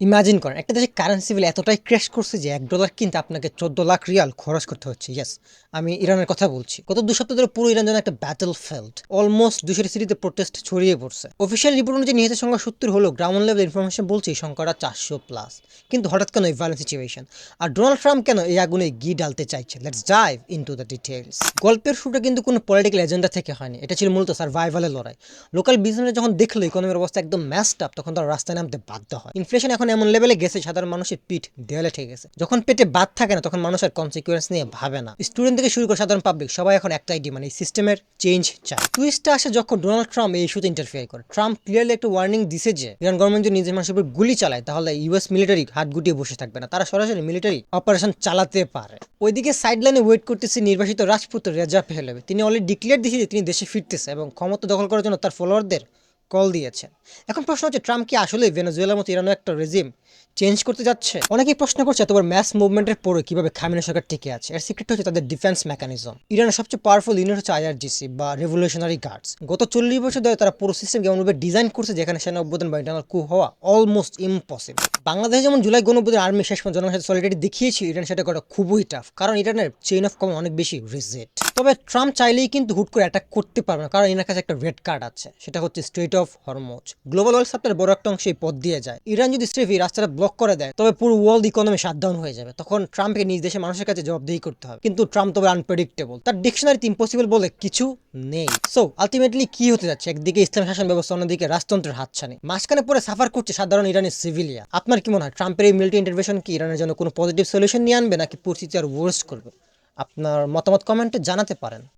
Imagine করেন, একটা দেশে কারেন্সি ভ্যালু এতটাই ক্র্যাশ করছে যে এক ডলার কিনতে আপনাকে চোদ্দ লাখ রিয়াল খরচ করতে হচ্ছে ইয়েস আমি ইরানের কথা বলছি। গত দু সপ্তাহ ধরে পুরো ইরান যেন একটা ব্যাটল ফেল্ড অলমোস্ট দুশো সিটিতে প্রোটেস্ট ছড়িয়ে পড়ছে। অফিসিয়াল রিপোর্ট অনুযায়ী নিহতের সংখ্যা সত্তর হলো গ্রাউন্ড লেভেল ইনফরমেশন বলছে এই সংখ্যাটা চারশো প্লাস কিন্তু হঠাৎ কেন এই ভায়োলেন্ট সিচুয়েশন আর ডোনাল্ড ট্রাম্প কেন এই আগুনে ঘি ডালতে চাইছে? Let's dive into the details গল্পের শুরুটা কিন্তু কোনো পলিটিক্যাল এজেন্ডা থেকে হয়নি। এটা ছিল মূলত সার্ভাইভালের লড়াই। লোকাল বিজনেস যখন দেখল ইকোনমির অবস্থা একদম ম্যাস্ট আপ তখন তারা রাস্তায় নামতে বাধ্য হয়। ইনফ্লেশন এখন এমন লেভেলে গেছে, সাধারণ মানুষের পিঠ দেয়ালে ঠেকে গেছে। যখন পেটে বাদ থাকে না, তখন মানুষ আর কনসিকুয়েন্স নিয়ে ভাবে না। স্টুডেন্ট থেকে শুরু করে সাধারণ পাবলিক সবাই এখন একটাই ডিমান্ড এই সিস্টেমের চেঞ্জ চায়। টুইস্টটা আসে যখন ডোনাল্ড ট্রাম্প এই ইস্যুতে ইন্টারফিয়ার করে। ট্রাম্প ক্লিয়ারলি একটা ওয়ার্নিং দিছে যে ইরান গভর্নমেন্ট যদি নিজের মানুষের উপর গুলি চালায়, তাহলে ইউএস মিলিটারি হাত গুটিয়ে বসে থাকবে না। তারা সরাসরি মিলিটারি অপারেশন চালাতে পারে। ওইদিকে সাইডলাইনে ওয়েট করতেছে নির্বাসিত রাজপুত্র রেজা পেহলেভি তিনি অলরেডি ডিক্লেয়ার দিয়েছে যে তিনি দেশে ফিরতেছে এবং ক্ষমতা দখল করার জন্য তার ফলোয়ারদের কল দিয়েছেন। এখন প্রশ্ন হচ্ছে, ট্রাম্প কি আসলে ভেনেজুয়েলার মতো ইরানের একটা রেজিম চেঞ্জ করতে যাচ্ছে? অনেকেই প্রশ্ন করছে এতবার ম্যাস মুভমেন্টের পরে কীভাবে খামিনা সরকার টিকে আছে? এর সিক্রেট হচ্ছে তাদের ডিফেন্স মেকানিজম ইরানের সবচেয়ে পাওয়ারফুল ইউনিট হচ্ছে আইআরজিসি বা রেভলিউশনারি গার্ডস গত চল্লিশ বছর ধরে তারা পুরো সিস্টেম এমনভাবে ডিজাইন করছে যেখানে সেনা অভ্যুত্থান বা ইন্টারনাল কু হওয়া অলমোস্ট ইম্পসিবল বাংলাদেশে যেমন জুলাই গণঅভ্যুত্থান আর্মি শেষ পর্যন্ত জনগণের সাথে সলিডারি দেখিয়েছি ইরান সেটা করা খুবই টাফ কারণ ইরানের চেইন অফ কমান্ড অনেক বেশি রিজেট তবে ট্রাম্প চাইলেই কিন্তু হুট করে অ্যাটাক করতে পারবে না, কারণ এনার কাছে একটা রেড কার্ড আছে, সেটা হচ্ছে strait of Hormuz global world সাপ্লাইয়ের বড় একটা অংশ এই পথ দিয়ে যায়। ইরান যদি এই রাস্তাটা ব্লক করে দেয়, তবে পুরো ওয়ার্ল্ড ইকোনমি শাটডাউন হয়ে যাবে। তখন ট্রাম্পকে নিজ দেশের মানুষের কাছে জবাবদিহি করতে হবে। কিন্তু ট্রাম্প তবে আনপ্রেডিক্টেবল তার ডিকশনারিতে ইম্পসিবল বলে কিছু নেই। সো আলটিমেটলি কি হতে যাচ্ছে? একদিকে ইসলাম শাসন ব্যবস্থা, অন্যদিকে রাজতন্ত্রের হাতছানি। মাঝখানে পরে সাফার করছে সাধারণ ইরানের সিভিলিয়া আপনার কি মনে হয়, ট্রাম্পের এই মিলিটারি ইন্টারভেনশন কি ইরানের জন্য কোনো পজিটিভ সলিউশন নিয়ে আনবে, নাকি পরিস্থিতি আর ওয়ার্স্ট করবে? আপনার মতামত কমেন্টে জানাতে পারেন।